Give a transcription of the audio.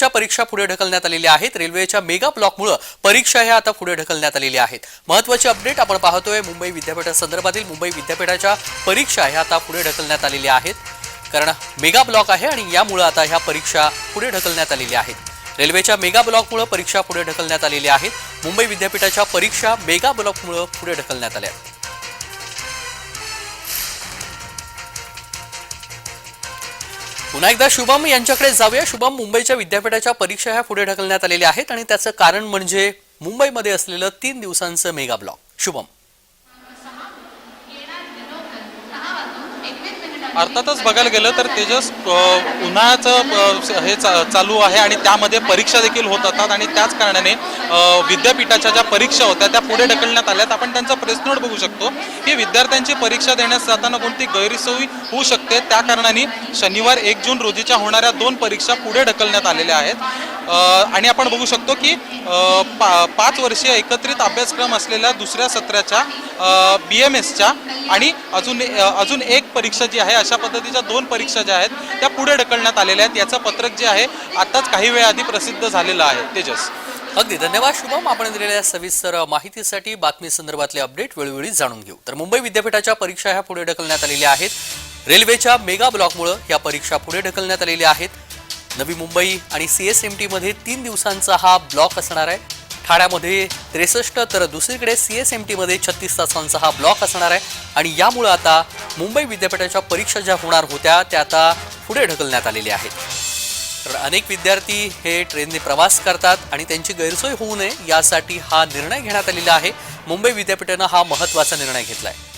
च्या परीक्षा पुढे ढकलण्यात आलेल्या आहेत. रेल्वेच्या मेगा ब्लॉकमुळे परीक्षा ह्या आता पुढे ढकलण्यात आलेल्या आहेत. महत्वाची अपडेट आपण पाहतोय मुंबई विद्यापीठासंदर्भातील मुंबई विद्यापीठाच्या परीक्षा ह्या आता पुढे ढकलण्यात आलेल्या आहेत. कारण मेगा ब्लॉक आहे आणि यामुळे आता ह्या परीक्षा पुढे ढकलण्यात आलेल्या आहेत. रेल्वेच्या मेगा ब्लॉकमुळे परीक्षा पुढे ढकलण्यात आलेल्या आहेत. मुंबई विद्यापीठाच्या परीक्षा मेगा ब्लॉकमुळे पुढे ढकलण्यात आल्या पुन्हा एकदा शुभम यांच्याकडे जाऊया. शुभम मुंबईच्या विद्यापीठाच्या परीक्षा ह्या पुढे ढकलण्यात आलेल्या आहेत आणि त्याचं कारण म्हणजे मुंबईमध्ये असलेलं तीन दिवसांचं मेगा ब्लॉक. शुभम. अर्थातच बघायला गेलं तर तेजस उन्हाळ्याचं हे चा- चालू आहे आणि त्यामध्ये परीक्षा देखील होत असतात आणि त्याच कारणाने विद्यापीठाच्या ज्या परीक्षा होत्या त्या पुढे ढकलण्यात आल्यात. आपण त्यांचा प्रेस नोट बघू शकतो. की विद्यार्थ्यांची परीक्षा देण्यास जाताना कोणती गैरसोयी होऊ शकते? त्या कारणाने शनिवार एक जून रोजीच्या होणाऱ्या दोन परीक्षा पुढे ढकलण्यात आलेल्या आहेत. आणि आपण बघू शकतो की पा पाच वर्षीय एकत्रित अभ्यासक्रम असलेल्या दुसऱ्या सत्राच्या बी एम एसच्या आणि अजून अजून एक परीक्षा जी आहे अशा पद्धतीच्या दोन परीक्षा ज्या आहेत त्या पुढे ढकलण्यात आलेल्या आहेत. याचं पत्रक जे आहे आत्ताच काही वेळाआधी प्रसिद्ध झालेलं आहे. तेजस. अगदी. धन्यवाद शुभम. आपण दिलेल्या सविस्तर माहितीसाठी बातमी संदर्भातले अपडेट वेळोवेळी जाणून घेऊ. तर मुंबई विद्यापीठाच्या परीक्षा ह्या पुढे ढकलण्यात आलेल्या आहेत. रेल्वेच्या मेगा ब्लॉकमुळे या परीक्षा पुढे ढकलण्यात आलेल्या आहेत. नवी मुंबई आणि सी एस एम टीमध्ये तीन दिवसांचा हा ब्लॉक असणार आहे. ठाण्यामध्ये त्रेसष्ट तर दुसरीकडे सी एस एम टीमध्ये छत्तीस तासांचा हा ब्लॉक असणार आहे. आणि यामुळं आता मुंबई विद्यापीठाच्या परीक्षा ज्या होणार होत्या त्या आता पुढे ढकलण्यात आलेल्या आहेत. तर अनेक विद्यार्थी हे ट्रेनने प्रवास करतात आणि त्यांची गैरसोय होऊ नये यासाठी हा निर्णय घेण्यात आलेला आहे. मुंबई विद्यापीठानं हा महत्त्वाचा निर्णय घेतला आहे